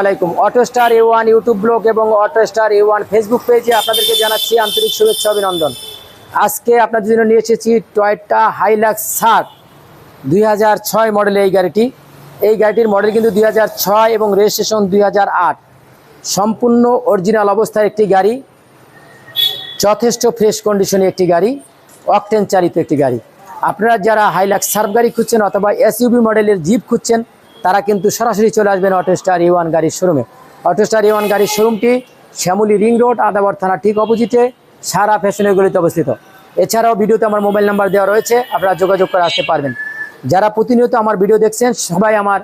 আলাইকুম auto star A one YouTube blog এবং auto star A one Facebook পেজে আপনাদেরকে জানাচ্ছি আন্তরিক শুভেচ্ছা, অভিনন্দন। আজকে আপনাদের জন্য নিয়ে এসেছি টয়টা হাইলাক্স সার দুই মডেল এই গাড়িটি। এই গাড়িটির মডেল কিন্তু দুই হাজার ছয় এবং রেজিস্ট্রেশন দুই হাজার আট। সম্পূর্ণ অরিজিনাল অবস্থার একটি গাড়ি, যথেষ্ট ফ্রেশ কন্ডিশনে একটি গাড়ি অকটেন চালিত একটি গাড়ি। আপনারা যারা হাইলাক্স সার্ফ গাড়ি খুঁজছেন অথবা এসইউবি মডেলের জিপ খুঁজছেন তারা কিন্তু সরাসরি চলে আসবেন অটো স্টার ই গাড়ির শোরুমে অটো স্টার ই ওয়ান গাড়ির শোরুমটি শ্যামলী রিং রোড, আদাবর থানা ঠিক অপোজিটে সারা ফ্যাশনের গলিতে অবস্থিত। এছাড়াও ভিডিওতে আমার মোবাইল নাম্বার দেওয়া রয়েছে, আপনারা যোগাযোগ করে আসতে পারবেন। যারা প্রতিনিয়ত আমার ভিডিও দেখছেন, সবাই আমার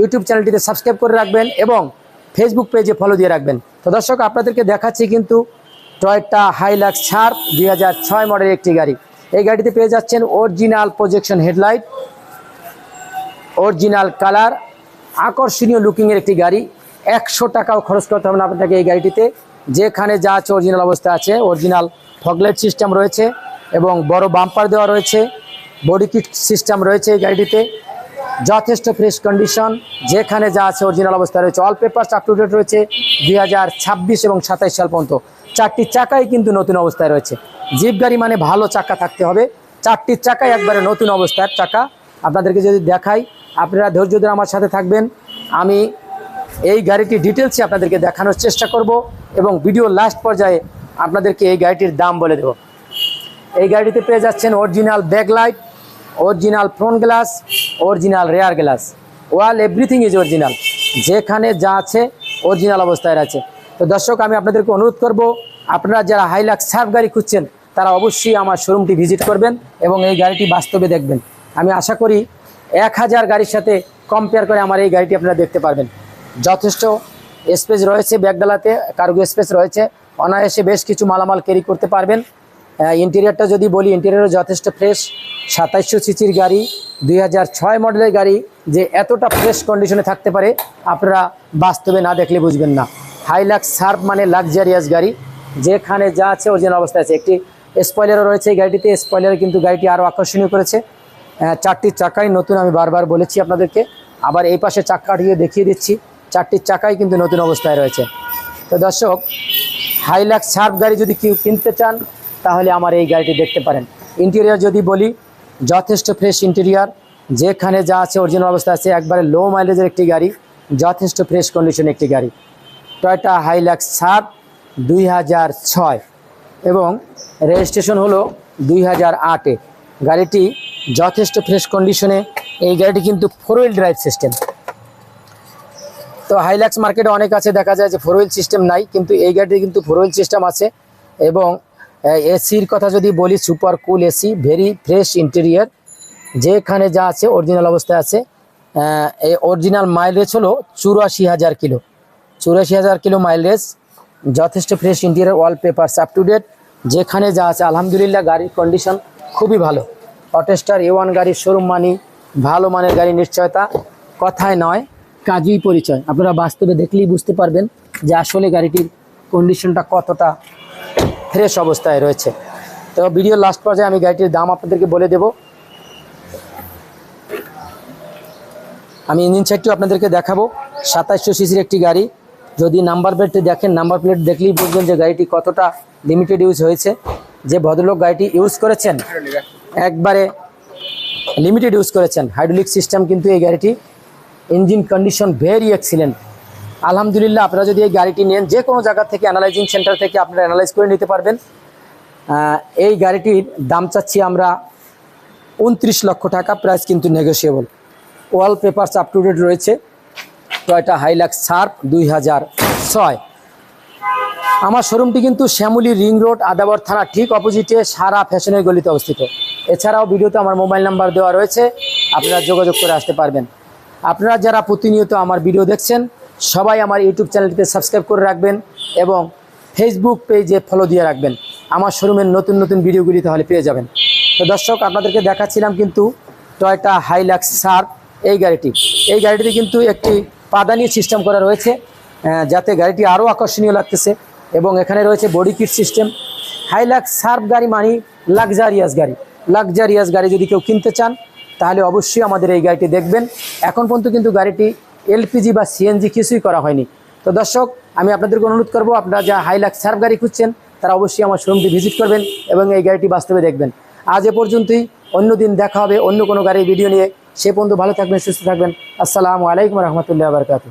ইউটিউব চ্যানেলটিতে সাবস্ক্রাইব করে রাখবেন এবং ফেসবুক পেজে ফলো দিয়ে রাখবেন। তো দর্শক, আপনাদেরকে দেখাচ্ছি কিন্তু টয়টা হাইলাক্স ছাড় দুই হাজার ছয় মডেলের একটি গাড়ি। এই গাড়িতে পেয়ে যাচ্ছেন original projection headlight original colour, আকর্ষণীয় লুকিংয়ের একটি গাড়ি। একশো টাকাও খরচ করতে হবে না আপনাকে এই গাড়িটিতে। যেখানে যা আছে অরিজিনাল অবস্থা আছে, অরিজিনাল ফগলেট সিস্টেম রয়েছে এবং বড় বাম্পার দেওয়া রয়েছে বডি কিট সিস্টেম রয়েছে এই গাড়িটিতে। যথেষ্ট ফ্রেশ কন্ডিশন যেখানে যা আছে অরিজিনাল অবস্থা রয়েছে। All papers up to date রয়েছে দুই হাজার ছাব্বিশ এবং সাতাইশ সাল পর্যন্ত। চারটি চাকাই কিন্তু নতুন অবস্থায় রয়েছে। জিপ গাড়ি মানে ভালো চাকা থাকতে হবে। চারটি চাকাই একবারে নতুন অবস্থার চাকা। আপনাদেরকে যদি দেখাই আপনারা ধৈর্য ধরে আমার সাথে থাকবেন। আমি এই গাড়িটি ডিটেলসে আপনাদেরকে দেখানোর চেষ্টা করব এবং ভিডিও লাস্ট পর্যায়ে আপনাদেরকে এই গাড়িটির দাম বলে দেব। এই গাড়িতে পেয়ে যাচ্ছেন original backlight original front glass original rear glass well everything is original যেখানে যা আছে অরিজিনাল অবস্থায় আছে তো দর্শক, আমি আপনাদেরকে অনুরোধ করব, আপনারা যারা হাইলাক্স সার্ফ গাড়ি খুঁজছেন, তারা অবশ্যই আমার শোরুমটি ভিজিট করবেন এবং এই গাড়িটি বাস্তবে দেখবেন। আমি আশা করি এক হাজার গাড়ির সাথে কম্পেয়ার করে আমার এই গাড়িটি আপনারা দেখতে পারবেন। যথেষ্ট স্পেস রয়েছে ব্যাগডালাতে কার্গো স্পেস রয়েছে। অনায়াসে বেশ কিছু মালামাল ক্যারি করতে পারবেন। ইন্টেরিয়ারটা যদি বলি ইন্টেরিয়ারও যথেষ্ট ফ্রেশ সাতাইশশো সিসির গাড়ি, দুই মডেলের গাড়ি, যে এতটা ফ্রেশ কন্ডিশনে থাকতে পারে, আপনারা বাস্তবে না দেখলে বুঝবেন না। হাইলাক্স সার্ফ মানে লাক্সারিয়াস গাড়ি। যেখানে যা আছে অরিজিনাল অবস্থায় আছে। একটি স্পয়লারও রয়েছে এই গাড়িটিতে। স্পয়লার কিন্তু গাড়িটি আরও আকর্ষণীয় করেছে। চারটি চাকাই নতুন আমি বারবার বলেছি আপনাদেরকে। আবার এই পাশে চাকাটিও দেখিয়ে দিচ্ছি। চারটি চাকাই কিন্তু নতুন অবস্থায় রয়েছে। তো দর্শক হাইলাক্স সার্ফ গাড়ি যদি কেউ কিনতে চান, তাহলে আমার এই গাড়িটি দেখতে পারেন। ইন্টেরিয়ার যদি বলি, যথেষ্ট ফ্রেশ ইন্টেরিয়ার যেখানে যা আছে অরিজিনাল অবস্থা আছে, একবারে লো মাইলেজের একটি গাড়ি, যথেষ্ট ফ্রেশ কন্ডিশন একটি গাড়ি। টয়টা হাইলাক্স সাত দুই এবং রেজিস্ট্রেশন হলো দুই হাজার আটে। গাড়িটি যথেষ্ট ফ্রেশ কন্ডিশনে এই গাড়িটি কিন্তু ফোর হুইল ড্রাইভ সিস্টেম তো হাইলাক্স মার্কেটে অনেক আছে, দেখা যায় যে ফোর হুইল সিস্টেম নাই, কিন্তু এই গাড়িটি কিন্তু ফোর হুইল সিস্টেম আছে এবং এসির কথা যদি বলি super cool AC very fresh interior যেখানে যা আছে অরিজিনাল অবস্থায় আছে। এই অরিজিনাল মাইলেজ হলো চুরাশি হাজার কিলো। চুরাশি হাজার কিলো মাইলেজ যথেষ্ট fresh interior wall paper up to date যেখানে যা আছে, আলহামদুলিল্লাহ গাড়ির কন্ডিশন খুবই ভালো। অটেস্টার এ ওয়ান গাড়ির শোরুম মানি, ভালো মানের গাড়ি নিশ্চয়তা, কথায় নয়, কাজই পরিচয়। আপনারা বাস্তবে দেখলেই বুঝতে পারবেন যে আসলে গাড়িটির কন্ডিশনটা কতটা ফ্রেশ অবস্থায় রয়েছে। তো ভিডিও লাস্ট পর্যায়ে আমি গাড়িটির দাম আপনাদেরকে বলে দেব। আমি ইঞ্জিন সাইডটিও আপনাদেরকে দেখাবো। সাতাইশশো সিসির একটি গাড়ি। যদি নাম্বার প্লেটটি দেখেন নাম্বার প্লেট দেখলেই বুঝবেন যে গাড়িটি কতটা লিমিটেড ইউজ হয়েছে। যে ভদ্রলোক গাড়িটি ইউজ করেছেন, একবারে লিমিটেড ইউজ করেছেন। হাইড্রোলিক সিস্টেম কিন্তু এই গাড়িটি ইঞ্জিন কন্ডিশন ভেরি এক্সিলেন্ট আলহামদুলিল্লাহ, আপনারা যদি এই গাড়িটি নেন, যে কোনো জায়গা থেকে অ্যানালাইজিং সেন্টার থেকে আপনারা অ্যানালাইজ করে নিতে পারবেন। এই গাড়িটির দাম চাচ্ছি আমরা উনত্রিশ লক্ষ টাকা প্রাইস কিন্তু negotiable all papers up to date রয়েছে টয়টা হাইলাক্স সার্প দুই হাজার ছয়। আমার শোরুমটি কিন্তু শ্যামলী রিং রোড, আদাবর থানা, ঠিক অপোজিটে সারা ফ্যাশনের গলিতে অবস্থিত। এছাড়াও ভিডিওতে আমার মোবাইল নাম্বার দেওয়া রয়েছে, আপনারা যোগাযোগ করে আসতে পারবেন। আপনারা যারা প্রতিনিয়ত আমার ভিডিও দেখছেন, সবাই আমার ইউটিউব চ্যানেলটিতে সাবস্ক্রাইব করে রাখবেন এবং ফেসবুক পেজে ফলো দিয়ে রাখবেন। আমার শোরুমের নতুন নতুন ভিডিওগুলি তাহলে পেয়ে যাবেন। তো দর্শক, আপনাদেরকে দেখাচ্ছিলাম কিন্তু টয়টা হাইলাক্স সার্প এই গাড়িটি। এই গাড়িটিতে কিন্তু একটি পাদানি সিস্টেম করা রয়েছে যাতে গাড়িটি আরও আকর্ষণীয় লাগতেছে। এবং এখানে রয়েছে body kit system Hilux Surf গাড়ি মানে লাক্সারিয়াস গাড়ি। লাক্সারিয়াস গাড়ি যদি কেউ কিনতে চান, তাহলে অবশ্যই আমাদের এই গাড়িটি দেখবেন। এখন পর্যন্ত কিন্তু গাড়িটি এলপিজি বা সিএনজি কিছুই করা হয়নি। তো দর্শক, আমি আপনাদেরকে অনুরোধ করব, আপনারা যা হাইলাক্স সার্ভ গাড়ি খুঁজছেন, তারা অবশ্যই আমার শোরুমটি ভিজিট করবেন এবং এই গাড়িটি বাস্তবে দেখবেন। আজ এ পর্যন্তই, অন্য দিন দেখা হবে অন্য কোনো গাড়ির ভিডিও নিয়ে। সে পর্যন্ত ভালো থাকবেন, সুস্থ থাকবেন। আসসালামু আলাইকুম রহমতুল্লাহ বারকাতু